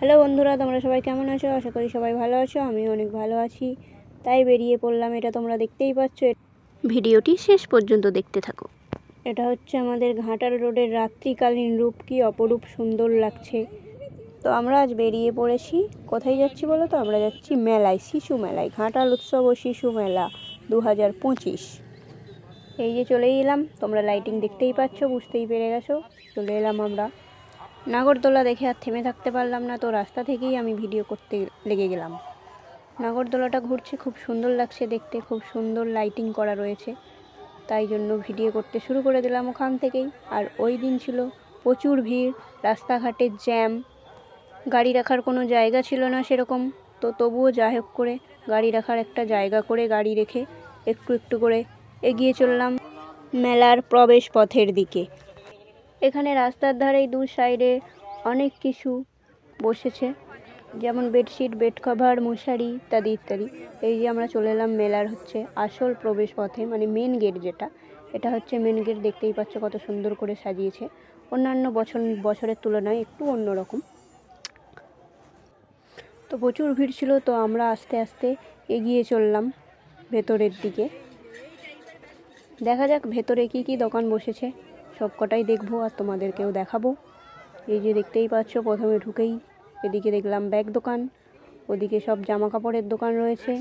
Hello বন্ধুরা তোমরা সবাই কেমন আছো? আশা করি সবাই ভালো আছো আমি অনেক ভালো আছি। তাই বেরিয়ে পড়লাম এটা তোমরা দেখতেই পাচ্ছ। ভিডিওটি শেষ পর্যন্ত দেখতে থাকো। এটা হচ্ছে আমাদের ঘাটাল রোডের রাত্রিকালীন রূপ কি অপরূপ সুন্দর লাগছে। তো আমরা আজ বেরিয়ে পড়েছি। কোথায় যাচ্ছি বলো তো? আমরা যাচ্ছি মেলায় শিশু মেলায় ঘাটাল উৎসব ও শিশু মেলা দু হাজার পঁচিশ। এই যে চলেই এলাম তোমরা লাইটিং দেখতেই পাচ্ছ বুঝতেই পেরে গেছো। চলে এলাম আমরা। নাগরদোলা দেখে আর থেমে থাকতে পারলাম না, তো রাস্তা থেকেই আমি ভিডিও করতে লেগে গেলাম। নাগরদোলাটা ঘুরছে, খুব সুন্দর লাগছে দেখতে, খুব সুন্দর লাইটিং করা রয়েছে। তাই জন্য ভিডিও করতে শুরু করে দিলাম ওখান থেকেই। আর ওই দিন ছিল প্রচুর ভিড়, রাস্তাঘাটে জ্যাম গাড়ি রাখার কোনো জায়গা ছিল না সেরকম। তো তবুও যাই হোক করে গাড়ি রাখার একটা জায়গা করে গাড়ি রেখে একটু একটু করে এগিয়ে চললাম মেলার প্রবেশ পথের দিকে। এখানে রাস্তার ধারেই দু সাইডে অনেক কিছু বসেছে। যেমন বেডশিট বেড কভার মশারি ইত্যাদি ইত্যাদি। এই যে আমরা চলে এলাম মেলার হচ্ছে আসল প্রবেশ পথে মানে মেন গেট যেটা। এটা হচ্ছে মেন গেট দেখতেই পাচ্ছ কত সুন্দর করে সাজিয়েছে। অন্যান্য বছর, বছরের তুলনায় একটু অন্যরকম। তো প্রচুর ভিড় ছিল, তো আমরা আস্তে আস্তে এগিয়ে চললাম ভেতরের দিকে। দেখা যাক ভেতরে কি কি দোকান বসেছে। সব কটাই দেখব আর তোমাদেরকেও দেখাবো। এই যে দেখতেই পাচ্ছ, প্রথমে ঢুকেই এদিকে দেখলাম ব্যাগ দোকান, ওদিকে সব জামা কাপড়ের দোকান রয়েছে,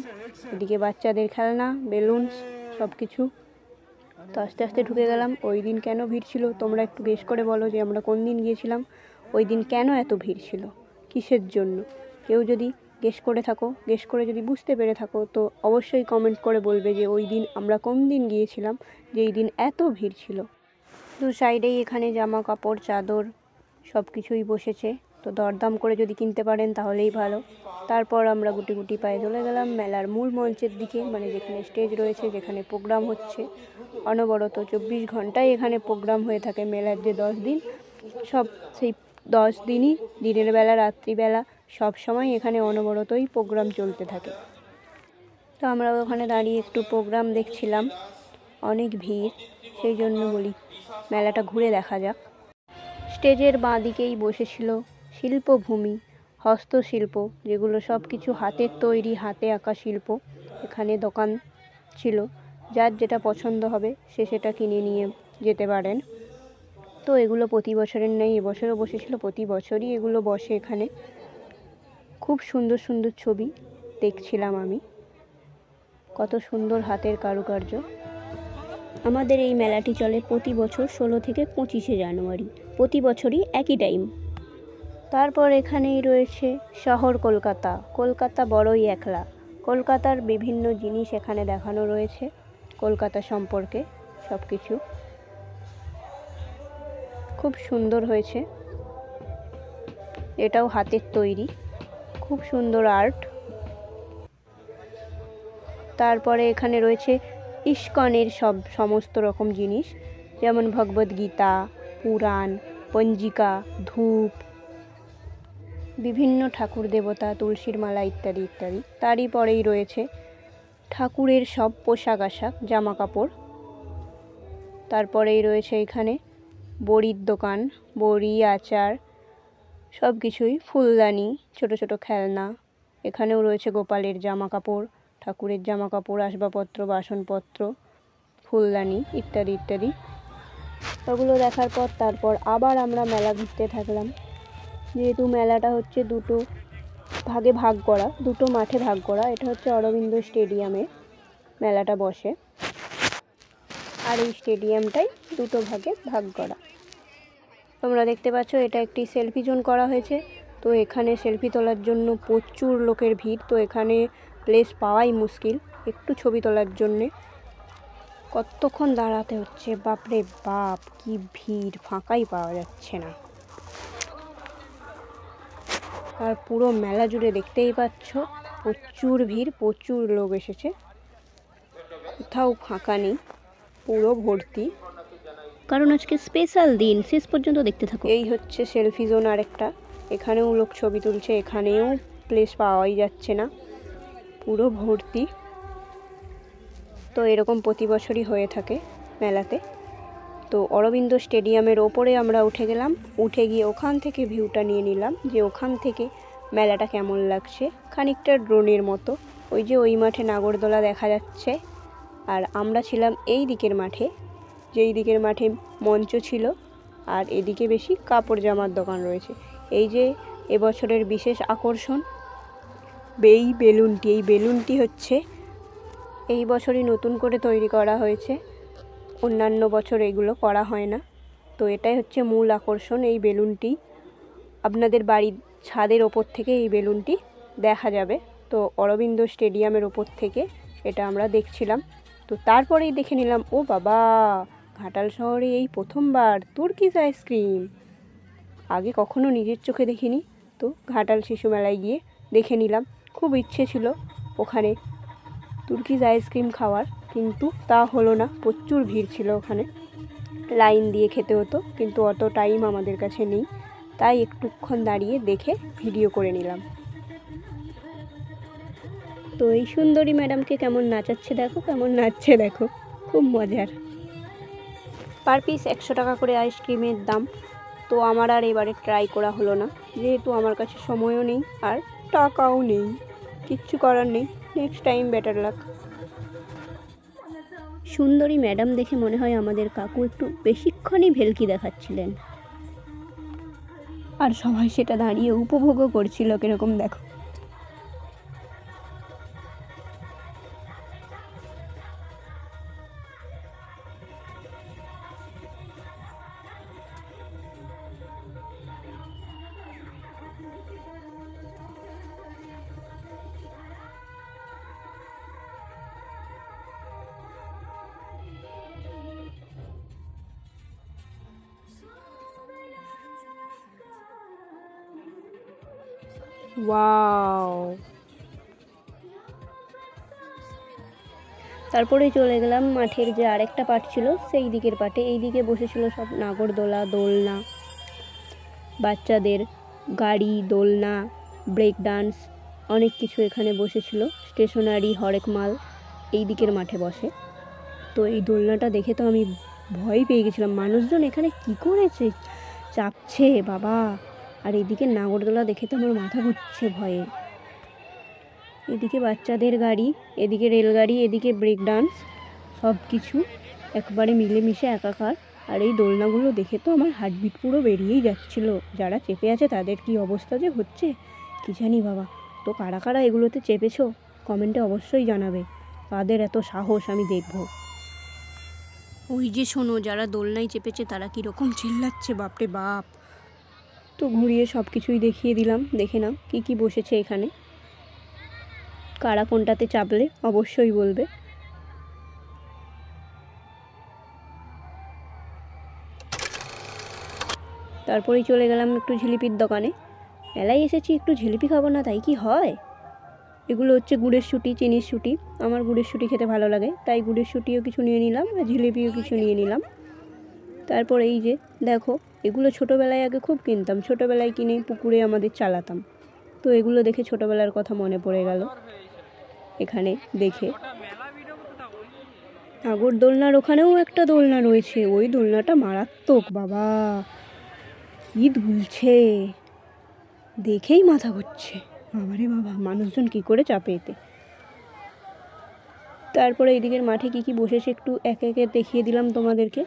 এদিকে বাচ্চাদের খেলনা, বেলুনস সব কিছু তো আস্তে আস্তে ঢুকে গেলাম, ওই দিন কেন ভিড় ছিল তোমরা একটু বেশ করে বলো যে আমরা কোন দিন গিয়েছিলাম, ওই দিন কেন এত ভিড় ছিল, কিসের জন্য? কেউ যদি গেস করে থাকো গেস করে যদি বুঝতে পেরে থাকো, তো অবশ্যই কমেন্ট করে বলবে যে ওই দিন আমরা কোন দিন গিয়েছিলাম, যে এই দিন এত ভিড় ছিল। দু সাইডেই এখানে জামা কাপড় চাদর সব কিছুই বসেছে। তো দরদাম করে যদি কিনতে পারেন তাহলেই ভালো। তারপর আমরা গুটি গুটি পায়ে চলে গেলাম মেলার মূল মঞ্চের দিকে মানে যেখানে স্টেজ রয়েছে, যেখানে প্রোগ্রাম হচ্ছে। অনবরত চব্বিশ ঘন্টায় এখানে প্রোগ্রাম হয়ে থাকে মেলার যে দশ দিন। সব সেই দশ দিনই, দিনের বেলা রাত্রিবেলা সব সময় এখানে অনবরতই প্রোগ্রাম চলতে থাকে। তো আমরা ওখানে দাঁড়িয়ে একটু প্রোগ্রাম দেখছিলাম। অনেক ভিড়, সেই জন্য বলি মেলাটা ঘুরে দেখা যাক। স্টেজের বাঁ দিকেই বসেছিল শিল্পভূমি, হস্তশিল্প, যেগুলো সব কিছু হাতের তৈরি, হাতে আঁকা শিল্প এখানে দোকান ছিল। যার যেটা পছন্দ হবে সে সেটা কিনে নিয়ে যেতে পারেন। তো এগুলো প্রতি বছরের নেই, এবছরও বসেছিল, প্রতি বছরই এগুলো বসে এখানে। খুব সুন্দর সুন্দর ছবি দেখছিলাম আমি। কত সুন্দর হাতের কারুকার্য। আমাদের এই মেলাটি চলে প্রতি বছর ষোলো থেকে পঁচিশে জানুয়ারি। প্রতি বছরই একই টাইম তারপর এখানেই রয়েছে শহর কলকাতা। কলকাতা বড়ই একলা। কলকাতার বিভিন্ন জিনিস এখানে দেখানো রয়েছে। কলকাতা সম্পর্কে সব কিছু খুব সুন্দর হয়েছে। এটাও হাতের তৈরি। খুব সুন্দর আর্ট তারপরে এখানে রয়েছে ইস্কনের সব সমস্ত রকম জিনিস, যেমন ভগবদ্গীতা পুরাণ, পঞ্জিকা, ধূপ, বিভিন্ন ঠাকুর দেবতা, তুলসীর মালা ইত্যাদি ইত্যাদি। তারই পরেই রয়েছে ঠাকুরের সব পোশাক আশাক, জামা কাপড়। তারপরেই রয়েছে এখানে বড়ির দোকান, বড়ি, আচার সব কিছুই ফুলদানি, ছোট ছোট খেলনা। এখানেও রয়েছে গোপালের জামা কাপড়। ঠাকুরের জামা কাপড় আসবাবপত্র, বাসনপত্র, ফুলদানি ইত্যাদি ইত্যাদি। ওগুলো দেখার পর তারপর আবার আমরা মেলা ঘুরতে থাকলাম। যেহেতু মেলাটা হচ্ছে দুটো ভাগে ভাগ করা, দুটো মাঠে ভাগ করা, এটা হচ্ছে অরবিন্দ স্টেডিয়ামে মেলাটা বসে। আর এই স্টেডিয়ামটাই দুটো ভাগে ভাগ করা। তোমরা দেখতে পাচ্ছ এটা একটি সেলফি জোন করা হয়েছে। তো এখানে সেলফি তোলার জন্য প্রচুর লোকের ভিড়। তো এখানে প্লেস পাওয়াই মুশকিল একটু ছবি তোলার জন্যে। কতক্ষণ দাঁড়াতে হচ্ছে? বাপরে বাপ কি ভিড়! ফাঁকাই পাওয়া যাচ্ছে না। আর পুরো মেলা জুড়ে দেখতেই পাচ্ছ প্রচুর ভিড় প্রচুর লোক এসেছে। কোথাও ফাঁকা নেই পুরো ভর্তি। কারণ আজকে স্পেশাল দিন শেষ পর্যন্ত দেখতে থাকো। এই হচ্ছে সেলফি জোন আরেকটা। এখানেও লোক ছবি তুলছে এখানেও প্লেস পাওয়াই যাচ্ছে না। পুরো ভর্তি। তো এরকম প্রতি বছরই হয়ে থাকে মেলাতে। তো অরবিন্দ স্টেডিয়ামের ওপরে আমরা উঠে গেলাম। উঠে গিয়ে ওখান থেকে ভিউটা নিয়ে নিলাম যে ওখান থেকে মেলাটা কেমন লাগছে। খানিকটা ড্রোনের মতো। ওই যে ওই মাঠে নাগরদোলা দেখা যাচ্ছে। আর আমরা ছিলাম এই দিকের মাঠে। যেই দিকের মাঠে মঞ্চ ছিল। আর এদিকে বেশি কাপড় জামার দোকান রয়েছে। এই যে এবছরের বিশেষ আকর্ষণ এই বেলুনটি এই বেলুনটি হচ্ছে এই বছরই নতুন করে তৈরি করা হয়েছে। অন্যান্য বছর এগুলো করা হয় না। তো এটাই হচ্ছে মূল আকর্ষণ এই বেলুনটি। আপনাদের বাড়ির ছাদের ওপর থেকে এই বেলুনটি দেখা যাবে। তো অরবিন্দ স্টেডিয়ামের ওপর থেকে এটা আমরা দেখছিলাম। তো তারপরেই দেখে নিলাম, ও বাবা, ঘাটাল শহরে এই প্রথমবার তুর্কিস আইসক্রিম। আগে কখনো নিজের চোখে দেখিনি। তো ঘাটাল শিশু মেলায় গিয়ে দেখে নিলাম। খুব ইচ্ছে ছিল ওখানে তুর্কিজ আইসক্রিম খাওয়ার, কিন্তু তা হলো না। প্রচুর ভিড় ছিল ওখানে। লাইন দিয়ে খেতে হতো, কিন্তু অত টাইম আমাদের কাছে নেই। তাই একটুক্ষণ দাঁড়িয়ে দেখে ভিডিও করে নিলাম। তো এই সুন্দরী ম্যাডামকে কেমন নাচাচ্ছে দেখো, কেমন নাচছে দেখো। খুব মজার। পার পিস একশো টাকা করে আইসক্রিমের দাম। তো আমার আর এবারে ট্রাই করা হলো না। যেহেতু আমার কাছে সময়ও নেই আর টাকাও নেই। কিচ্ছু করার নেই। নেক্সট টাইম বেটার লাক সুন্দরী ম্যাডাম দেখে মনে হয় আমাদের কাকু একটু বেশিক্ষণই ভেলকি দেখাচ্ছিলেন। আর সবাই সেটা দাঁড়িয়ে উপভোগও করছিল কীরকম দেখো। ওয়াও তারপরে চলে গেলাম, মাঠের যে আরেকটা পাট ছিল, সেই দিকের পাটে। এই দিকে বসেছিল সব নাগরদোলা, দোলনা, বাচ্চাদের গাড়ি, দোলনা ব্রেক ডান্স অনেক কিছু এখানে বসেছিল। স্টেশনারি হরেক মাল এই দিকের মাঠে বসে। তো এই দোলনাটা দেখে তো আমি ভয় পেয়ে গেছিলাম। মানুষজন এখানে কি করেছে? চাপছে, বাবা। আর এদিকে নাগরদোলা দেখে তো আমার মাথা ঘুরছে ভয়ে। এদিকে বাচ্চাদের গাড়ি, এদিকে রেলগাড়ি, এদিকে ব্রেক ডান্স সব কিছু একবারে মিলেমিশে একাকার। আর এই দোলনাগুলো দেখে তো আমার হার্টবিট পুরো বেরিয়েই যাচ্ছিল। যারা চেপে আছে তাদের কি অবস্থা যে হচ্ছে? কি জানি বাবা। তো কারা কারা এগুলোতে চেপেছো? কমেন্টে অবশ্যই জানাবে। কাদের এত সাহস আমি দেখব? ওই যে শোনো, যারা দোলনায় চেপেছে তারা কীরকম চিল্লাচ্ছে? বাপরে বাপ। তো ঘুরিয়ে সব কিছুই দেখিয়ে দিলাম, দেখে নাও কী কী বসেছে এখানে। কারা কোনটাতে চাপলে অবশ্যই বলবে। তারপরেই চলে গেলাম একটু ঝিলিপির দোকানে। মেলায় এসেছি একটু ঝিলিপি খাব না, তাই কি হয়? এগুলো হচ্ছে গুড়ের শুটি, চিনির শুটি। আমার গুড়ের শুটি খেতে ভালো লাগে, তাই গুড়ের শুটিও কিছু নিয়ে নিলাম আর জিলিপিও কিছু নিয়ে নিলাম। তারপর এই যে, দেখো এগুলো ছোটোবেলায় আগে খুব কিনতাম। ছোটোবেলায় কিনে পুকুরে আমাদের চালাতাম। তো এগুলো দেখে ছোটোবেলার কথা মনে পড়ে গেল। এখানে দেখে। আগর দোলনার ওখানেও একটা দোলনা রয়েছে। ওই দোলনাটা মারাত্মক, বাবা। কি দুলছে দেখেই মাথা ঘুরছে। বাবারে বাবা, মানুষজন কি করে চাপে এতে? তারপরে এদিকের মাঠে কি কি বসেছে একটু একে একে দেখিয়ে দিলাম তোমাদেরকে।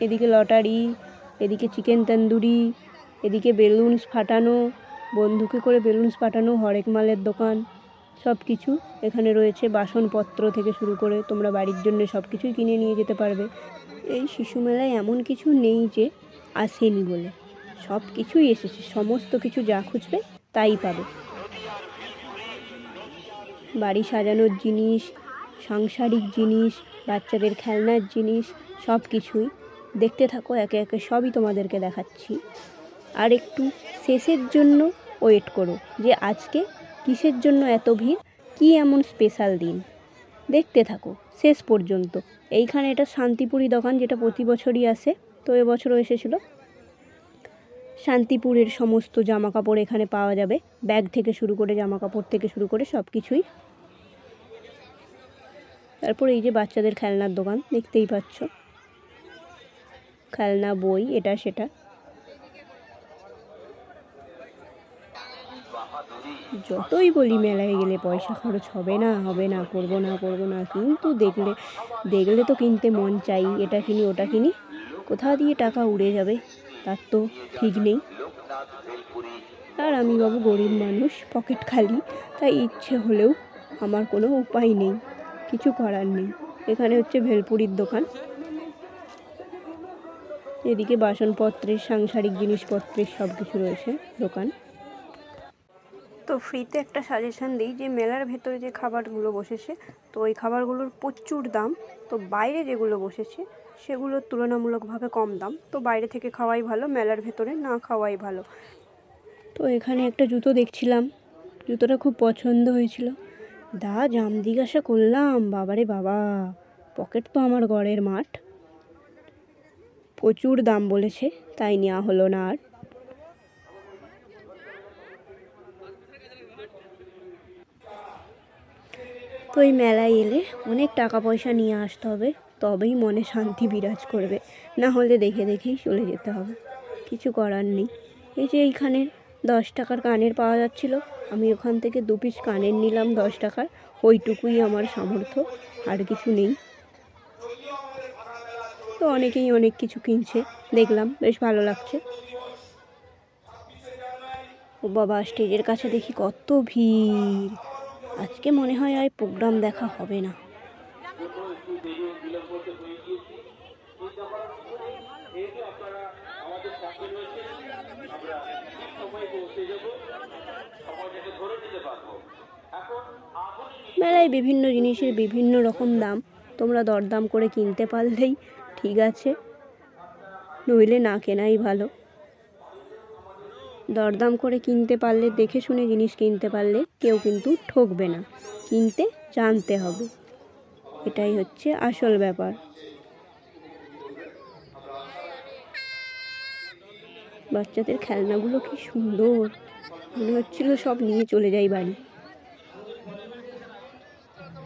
এদিকে লটারি এদিকে চিকেন তন্দুরি এদিকে বেলুনস ফাটানো বন্দুকে করে বেলুনস ফাটানো, হরেক মালের দোকান সব কিছু এখানে রয়েছে। বাসনপত্র থেকে শুরু করে তোমরা বাড়ির জন্য সব কিছুই কিনে নিয়ে যেতে পারবে। এই শিশু মেলায় এমন কিছু নেই যে আসেনি বলে। সব কিছুই এসেছে, সমস্ত কিছু যা খুঁজবে তাই পাবে। বাড়ি সাজানোর জিনিস, সাংসারিক জিনিস, বাচ্চাদের খেলনার জিনিস সব কিছুই দেখতে থাকো, একে একে সবই তোমাদেরকে দেখাচ্ছি। আর একটু শেষের জন্য ওয়েট করো, যে আজকে কিসের জন্য এত ভিড়? কী এমন স্পেশাল দিন? দেখতে থাকো, শেষ পর্যন্ত। এইখানে এটা শান্তিপুরি দোকান, যেটা প্রতি বছরই আসে। তো এবছরও এসেছিল। শান্তিপুরের সমস্ত জামা কাপড় এখানে পাওয়া যাবে। ব্যাগ থেকে শুরু করে জামা কাপড় থেকে শুরু করে সব কিছুই তারপর এই যে বাচ্চাদের খেলনার দোকান, দেখতেই পাচ্ছ। খেলনা, বই, এটা, সেটা। যতই বলি মেলায় গেলে পয়সা খরচ হবে না হবে না, করব না করব না, কিন্তু দেখলে দেখলে তো কিনতে মন চাই, এটা কিনি, ওটা কিনি, কোথা দিয়ে টাকা উড়ে যাবে, তার তো ঠিক নেই। আর আমি বাবু গরিব মানুষ, পকেট খালি, তাই ইচ্ছে হলেও আমার কোনো উপায় নেই, কিছু করার নেই। এখানে হচ্ছে ভেলপুরির দোকান। এদিকে বাসনপত্রের সাংসারিক জিনিসপত্রের সব কিছু রয়েছে দোকান। তো ফ্রিতে একটা সাজেশন দিই যে মেলার ভেতরে যে খাবারগুলো বসেছে তো ওই খাবারগুলোর প্রচুর দাম। তো বাইরে যেগুলো বসেছে সেগুলোর তুলনামূলকভাবে কম দাম। তো বাইরে থেকে খাওয়াই ভালো মেলার ভেতরে না খাওয়াই ভালো। তো এখানে একটা জুতো দেখছিলাম। জুতোটা খুব পছন্দ হয়েছিল। দা জাম জিজ্ঞাসা করলাম। বাবারে বাবা পকেট তো আমার গড়ের মাঠ। প্রচুর দাম বলেছে, তাই নেওয়া হলো না আর। তো এই মেলায় এলে অনেক টাকা পয়সা নিয়ে আসতে হবে, তবেই মনে শান্তি বিরাজ করবে। না হলে দেখে দেখেই চলে যেতে হবে। কিছু করার নেই। এই যে এইখানে দশ টাকার কানের পাওয়া যাচ্ছিল, আমি ওখান থেকে দু পিস কানের নিলাম দশ টাকার, ওইটুকুই আমার সামর্থ্য, আর কিছু নেই। তো অনেকেই অনেক কিছু কিনছে, দেখলাম, বেশ ভালো লাগছে। ও বাবা, স্টেজের কাছে দেখি কত ভিড়। আজকে মনে হয় আর প্রোগ্রাম দেখা হবে না। মেলায় বিভিন্ন জিনিসের বিভিন্ন রকম দাম, তোমরা দরদাম করে কিনতে পারলেই ঠিক আছে। নইলে না কেনাই ভালো। দরদাম করে কিনতে পারলে, দেখে শুনে জিনিস কিনতে পারলে কেউ কিন্তু ঠকবে না। কিনতে জানতে হবে। এটাই হচ্ছে আসল ব্যাপার। বাচ্চাদের খেলনাগুলো কি সুন্দর। মনে হচ্ছিল সব নিয়ে চলে যাই বাড়ি।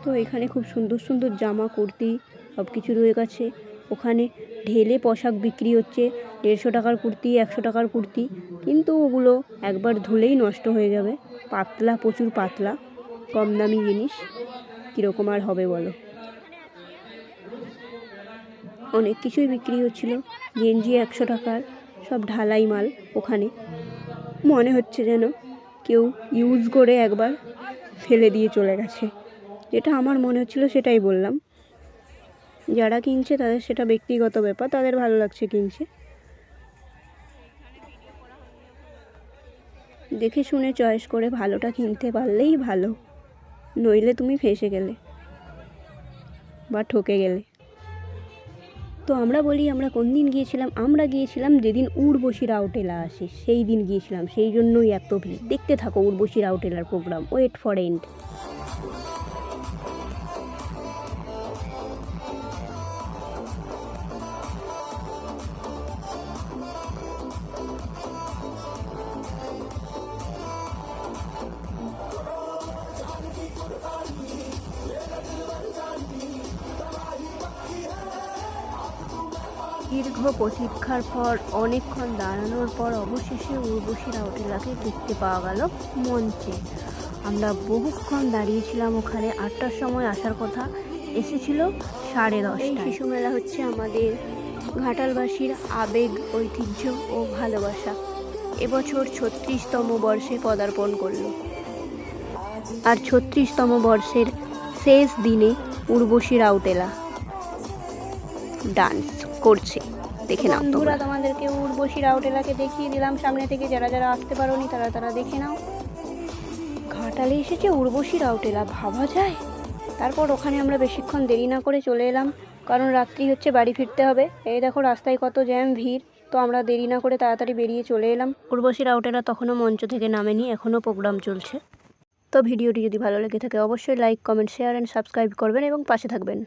তো এখানে খুব সুন্দর সুন্দর জামা, কুর্তি সব কিছু রয়ে গেছে। ওখানে ঢেলে পোশাক বিক্রি হচ্ছে। দেড়শো টাকার কুর্তি, একশো টাকার কুর্তি। কিন্তু ওগুলো একবার ধুলেই নষ্ট হয়ে যাবে। পাতলা, প্রচুর পাতলা, কম দামি জিনিস। কীরকম আর হবে বলো? অনেক কিছুই বিক্রি হচ্ছিল। গেঞ্জি একশো টাকার, সব ঢালাই মাল ওখানে। মনে হচ্ছে যেন কেউ ইউজ করে একবার ফেলে দিয়ে চলে গেছে। যেটা আমার মনে হচ্ছিল সেটাই বললাম। যারা কিনছে তাদের সেটা ব্যক্তিগত ব্যাপার, তাদের ভালো লাগছে কিনছে। দেখে শুনে চয়েস করে ভালোটা কিনতে পারলেই ভালো, নইলে তুমি ফেসে গেলে বা ঠকে গেলে। তো আমরা বলি, আমরা কোন দিন গিয়েছিলাম? আমরা গিয়েছিলাম যেদিন উর্বশী রাউটেলা আসে, সেই দিন গিয়েছিলাম। সেই জন্যই এত ভিড়। দেখতে থাকো উর্বশী রাউটেলার প্রোগ্রাম ওয়েট ফর এন্ড দীর্ঘ প্রতীক্ষার পর অনেকক্ষণ দাঁড়ানোর পর অবশেষে উর্বশী রাউটেলাকে দেখতে পাওয়া গেল মঞ্চে। আমরা বহুক্ষণ দাঁড়িয়েছিলাম ওখানে। আটটার সময় আসার কথা এসেছিল সাড়ে দশটা শিশু মেলা হচ্ছে আমাদের ঘাটালবাসীর আবেগ, ঐতিহ্য ও ভালোবাসা। এবছর ছত্রিশতম বর্ষে পদার্পণ করল। আর ছত্রিশতম বর্ষের শেষ দিনে উর্বশী রাউটেলা ডান্স করছে। দেখে নাও বন্ধুরা তোমাদেরকে উর্বশী রাউটেলাকে দেখিয়ে দিলাম। সামনে থেকে যারা যারা আসতে পারোনি তারা তারা দেখে নাও। ঘাটালে এসেছে উর্বশী রাউটেলা ভাবা যায়? তারপর ওখানে আমরা বেশিক্ষণ দেরি না করে চলে এলাম। কারণ রাত্রি হচ্ছে বাড়ি ফিরতে হবে। এই দেখো রাস্তায় কত জ্যাম ভিড়। তো আমরা দেরি না করে তাড়াতাড়ি বেরিয়ে চলে এলাম। উর্বশী রাউটেলা তখনও মঞ্চ থেকে নামেনি এখনও প্রোগ্রাম চলছে। তো ভিডিওটি যদি ভালো লেগে থাকে অবশ্যই like comment share and subscribe করবেন এবং পাশে থাকবেন।